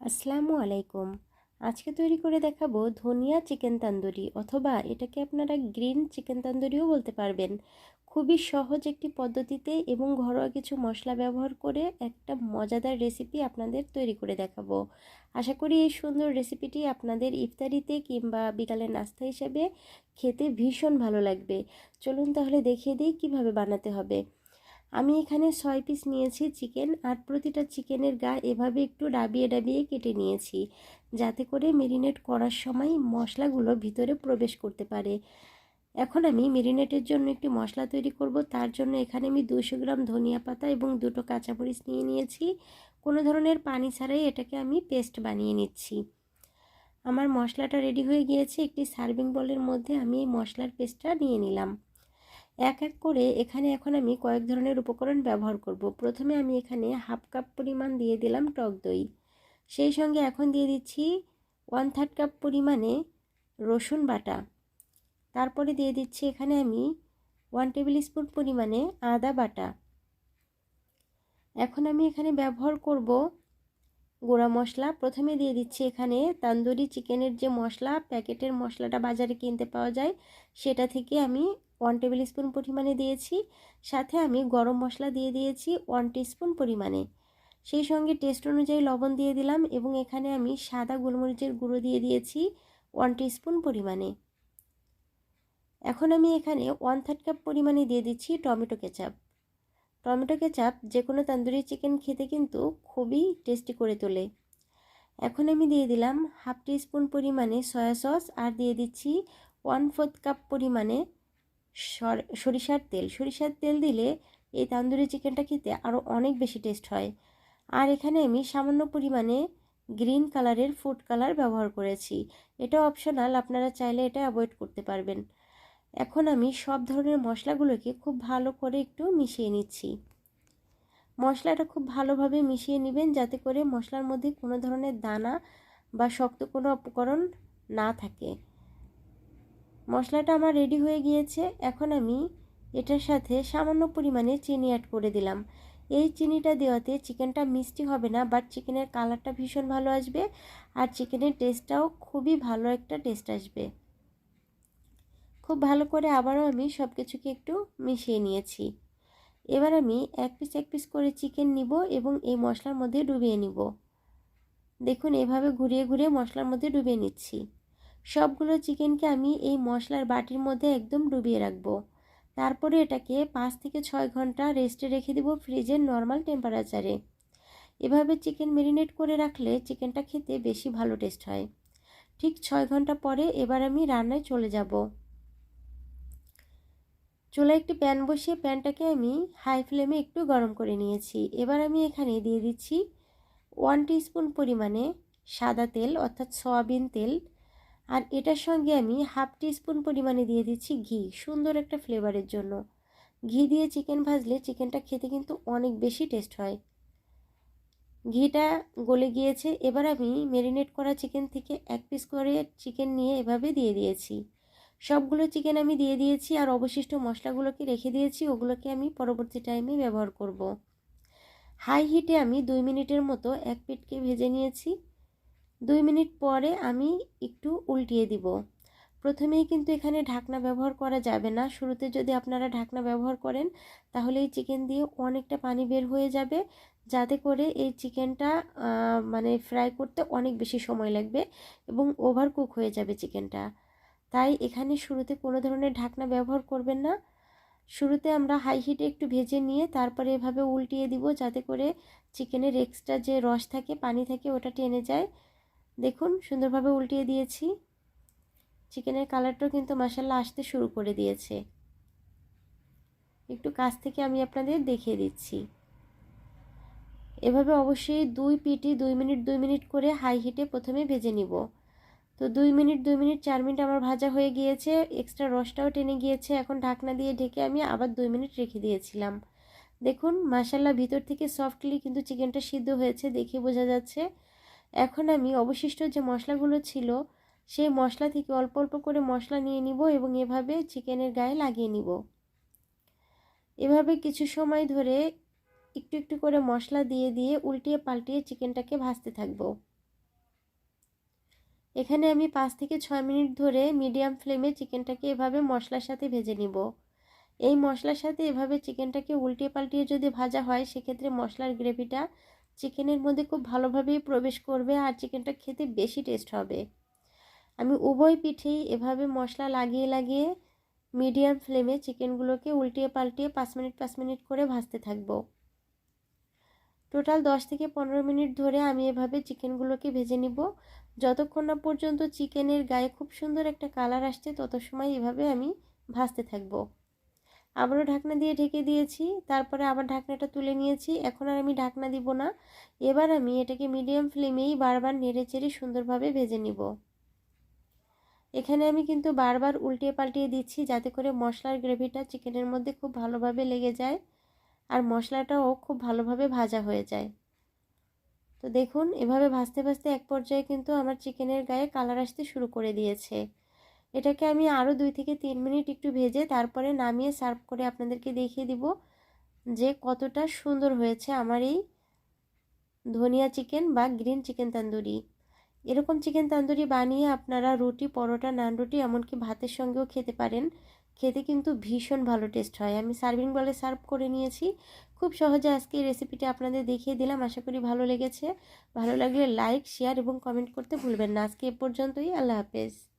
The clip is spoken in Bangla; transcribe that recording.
আসসালামু আলাইকুম। আজকে তৈরি করে দেখাবো ধনিয়া চিকেন তান্দুরি অথবা এটাকে আপনারা গ্রিন চিকেন তান্দুরিও বলতে পারবেন। খুবই সহজ একটি পদ্ধতিতে এবং ঘরোয়া কিছু মশলা ব্যবহার করে একটা মজাদার রেসিপি আপনাদের তৈরি করে দেখাবো। আশা করি এই সুন্দর রেসিপিটি আপনাদের ইফতারিতে কিংবা বিকালের নাস্তা হিসেবে খেতে ভীষণ ভালো লাগবে। চলুন তাহলে দেখিয়ে দিই কীভাবে বানাতে হবে। আমি এখানে ছয় পিস নিয়েছি চিকেন আর প্রতিটা চিকেনের গা এভাবে একটু ডাবিয়ে ডাবিয়ে কেটে নিয়েছি, যাতে করে মেরিনেট করার সময় মশলাগুলো ভিতরে প্রবেশ করতে পারে। এখন আমি মেরিনেটের জন্য একটি মশলা তৈরি করব, তার জন্য এখানে আমি দুশো গ্রাম ধনিয়া পাতা এবং দুটো কাঁচামরিচ নিয়ে নিয়েছি। কোনো ধরনের পানি ছাড়াই এটাকে আমি পেস্ট বানিয়ে নিচ্ছি। আমার মশলাটা রেডি হয়ে গিয়েছে, একটি সার্ভিং বলের মধ্যে আমি এই মশলার পেস্টটা নিয়ে নিলাম। এক এক করে এখানে এখন আমি কয়েক ধরনের উপকরণ ব্যবহার করব। প্রথমে আমি এখানে হাফ কাপ পরিমাণ দিয়ে দিলাম টক দই। সেই সঙ্গে এখন দিয়ে দিচ্ছি ওয়ান থার্ড কাপ পরিমাণে রসুন বাটা। তারপরে দিয়ে দিচ্ছি এখানে আমি ওয়ান টেবিল স্পুন পরিমাণে আদা বাটা। এখন আমি এখানে ব্যবহার করব গোড়া মশলা। প্রথমে দিয়ে দিচ্ছি এখানে তান্দুরি চিকেনের যে মশলা, প্যাকেটের মশলাটা বাজারে কিনতে পাওয়া যায়, সেটা থেকে আমি ওয়ান টেবিল স্পুন পরিমাণে দিয়েছি, সাথে আমি গরম মশলা দিয়ে দিয়েছি ওয়ান স্পুন পরিমাণে। সেই সঙ্গে টেস্ট অনুযায়ী লবণ দিয়ে দিলাম এবং এখানে আমি সাদা গোলমরিচের গুঁড়ো দিয়ে দিয়েছি ওয়ান স্পুন পরিমাণে। এখন আমি এখানে ওয়ান থার্ড কাপ পরিমাণে দিয়ে দিচ্ছি টমেটো কেচাপ। টমেটো কেচাপ যে কোনো তান্দুরি চিকেন খেতে কিন্তু খুবই টেস্টি করে তোলে। এখন আমি দিয়ে দিলাম হাফ টি স্পুন পরিমাণে সয়া সস আর দিয়ে দিচ্ছি ওয়ান ফোর্থ কাপ পরিমাণে সরিষার তেল। সরিষার তেল দিলে এই তান্দুরি চিকেনটা খেতে আরও অনেক বেশি টেস্ট হয়। আর এখানে আমি সামান্য পরিমাণে গ্রিন কালারের ফুড কালার ব্যবহার করেছি। এটা অপশনাল আপনারা চাইলে এটা অ্যাভয়েড করতে পারবেন। এখন আমি সব ধরনের মশলাগুলোকে খুব ভালো করে একটু মিশিয়ে নিচ্ছি। মশলাটা খুব ভালোভাবে মিশিয়ে নেবেন যাতে করে মশলার মধ্যে কোনো ধরনের দানা বা শক্ত কোনো উপকরণ না থাকে। মশলাটা আমার রেডি হয়ে গিয়েছে। এখন আমি এটার সাথে সামান্য পরিমাণে চিনি অ্যাড করে দিলাম। এই চিনিটা দেওয়াতে চিকেনটা মিষ্টি হবে না বাট চিকেনের কালারটা ভীষণ ভালো আসবে আর চিকেনের টেস্টটাও খুবই ভালো একটা টেস্ট আসবে। খুব ভালো করে আবারও আমি সব কিছুকে একটু মিশিয়ে নিয়েছি। এবার আমি এক পিস এক পিস করে চিকেন নিব এবং এই মশলার মধ্যে ডুবিয়ে নিব। দেখুন, এভাবে ঘুরিয়ে ঘুরিয়ে মশলার মধ্যে ডুবিয়ে নিচ্ছি। সবগুলো চিকেনকে আমি এই মশলার বাটির মধ্যে একদম ডুবিয়ে রাখব। তারপরে এটাকে পাঁচ থেকে ছয় ঘণ্টা রেস্টে রেখে দেবো ফ্রিজের নর্মাল টেম্পারেচারে। এভাবে চিকেন মেরিনেট করে রাখলে চিকেনটা খেতে বেশি ভালো টেস্ট হয়। ঠিক ছয় ঘণ্টা পরে এবার আমি রান্নায় চলে যাব। চুলা একটি প্যান বসিয়ে প্যানটাকে আমি হাই ফ্লেমে একটু গরম করে নিয়েছি। এবার আমি এখানে দিয়ে দিচ্ছি ওয়ান স্পুন পরিমাণে সাদা তেল অর্থাৎ সয়াবিন তেল আর এটার সঙ্গে আমি হাফ স্পুন পরিমাণে দিয়ে দিচ্ছি ঘি, সুন্দর একটা ফ্লেভারের জন্য। ঘি দিয়ে চিকেন ভাজলে চিকেনটা খেতে কিন্তু অনেক বেশি টেস্ট হয়। ঘিটা গলে গিয়েছে, এবার আমি ম্যারিনেট করা চিকেন থেকে এক পিস করে চিকেন নিয়ে এভাবে দিয়ে দিয়েছি। সবগুলো চিকেন আমি দিয়ে দিয়েছি আর অবশিষ্ট মশলাগুলোকে রেখে দিয়েছি, ওগুলোকে আমি পরবর্তী টাইমে ব্যবহার করব। হাই হিটে আমি দুই মিনিটের মতো এক পিটকে ভেজে নিয়েছি। দুই মিনিট পরে আমি একটু উল্টিয়ে দিব। প্রথমেই কিন্তু এখানে ঢাকনা ব্যবহার করা যাবে না। শুরুতে যদি আপনারা ঢাকনা ব্যবহার করেন, তাহলে এই চিকেন দিয়ে অনেকটা পানি বের হয়ে যাবে। যাতে করে এই চিকেনটা মানে ফ্রাই করতে অনেক বেশি সময় লাগবে এবং ওভার কুক হয়ে যাবে চিকেনটা। তাই এখানে শুরুতে কোনো ধরনের ঢাকনা ব্যবহার করবেন না। শুরুতে আমরা হাই হিটে একটু ভেজে নিয়ে তারপরে এভাবে উল্টিয়ে দিব যাতে করে চিকেনের এক্সট্রা যে রস থাকে, পানি থাকে, ওটা টেনে যায়। দেখুন, সুন্দরভাবে উল্টিয়ে দিয়েছি। চিকেনের কালারটাও কিন্তু মশাল্লা আসতে শুরু করে দিয়েছে। একটু কাছ থেকে আমি আপনাদের দেখিয়ে দিচ্ছি। এভাবে অবশ্যই দুই পিটি, দুই মিনিট দুই মিনিট করে হাই হিটে প্রথমে ভেজে নিব। তো দুই মিনিট দুই মিনিট, চার মিনিট আমার ভাজা হয়ে গিয়েছে, এক্সট্রা রসটাও টেনে গিয়েছে। এখন ঢাকনা দিয়ে ঢেকে আমি আবার দুই মিনিট রেখে দিয়েছিলাম। দেখুন মাসাল্লা ভিতর থেকে সফটলি কিন্তু চিকেনটা সিদ্ধ হয়েছে, দেখে বোঝা যাচ্ছে। এখন আমি অবশিষ্ট যে মশলাগুলো ছিল, সেই মশলা থেকে অল্প অল্প করে মশলা নিয়ে নিব এবং এভাবে চিকেনের গায়ে লাগিয়ে নিব। এভাবে কিছু সময় ধরে একটু একটু করে মশলা দিয়ে দিয়ে উল্টিয়ে পাল্টিয়ে চিকেনটাকে ভাজতে থাকব। এখানে আমি পাঁচ থেকে ছয় মিনিট ধরে মিডিয়াম ফ্লেমে চিকেনটাকে এভাবে মশলার সাথে ভেজে নিব। এই মশলার সাথে এভাবে চিকেনটাকে উল্টিয়ে পাল্টিয়ে যদি ভাজা হয়, সেক্ষেত্রে মশলার গ্রেভিটা চিকেনের মধ্যে খুব ভালোভাবেই প্রবেশ করবে আর চিকেনটা খেতে বেশি টেস্ট হবে। আমি উভয় পিঠেই এভাবে মশলা লাগিয়ে লাগিয়ে মিডিয়াম ফ্লেমে চিকেনগুলোকে উল্টিয়ে পাল্টিয়ে পাঁচ মিনিট পাঁচ মিনিট করে ভাজতে থাকব। টোটাল দশ থেকে পনেরো মিনিট ধরে আমি এভাবে চিকেনগুলোকে ভেজে নিব। যতক্ষণ না পর্যন্ত চিকেনের গায়ে খুব সুন্দর একটা কালার আসছে, তত সময় এভাবে আমি ভাজতে থাকব। আবারও ঢাকনা দিয়ে ঢেকে দিয়েছি, তারপরে আবার ঢাকনাটা তুলে নিয়েছি। এখন আর আমি ঢাকনা দিব না। এবার আমি এটাকে মিডিয়াম ফ্লেমেই বারবার নেড়ে চেড়ে সুন্দরভাবে ভেজে নিব। এখানে আমি কিন্তু বারবার উল্টিয়ে পাল্টিয়ে দিচ্ছি যাতে করে মশলার গ্রেভিটা চিকেনের মধ্যে খুব ভালোভাবে লেগে যায় আর মশলাটাও খুব ভালোভাবে ভাজা হয়ে যায়। তো দেখুন, এভাবে ভাজতে ভাজতে এক পর্যায়ে কিন্তু আমার চিকেনের গায়ে কালার আসতে শুরু করে দিয়েছে। এটাকে আমি আরও দুই থেকে তিন মিনিট একটু ভেজে তারপরে নামিয়ে সার্ভ করে আপনাদেরকে দেখিয়ে দিব যে কতটা সুন্দর হয়েছে আমার এই ধনিয়া চিকেন বা গ্রিন চিকেন তান্দুরি। এরকম চিকেন তান্দুরি বানিয়ে আপনারা রুটি, পরোটা, নান রুটি, এমনকি ভাতের সঙ্গেও খেতে পারেন। খেতে কিন্তু ভীষণ ভালো টেস্ট হয়। আমি সার্ভিং বলে সার্ভ করে নিয়েছি। খুব সহজে আজকে এই রেসিপিটি আপনাদের দেখিয়ে দিলাম। আশা করি ভালো লেগেছে। ভালো লাগলে লাইক, শেয়ার এবং কমেন্ট করতে ভুলবেন না। আজকে এ পর্যন্তই। আল্লাহ হাফেজ।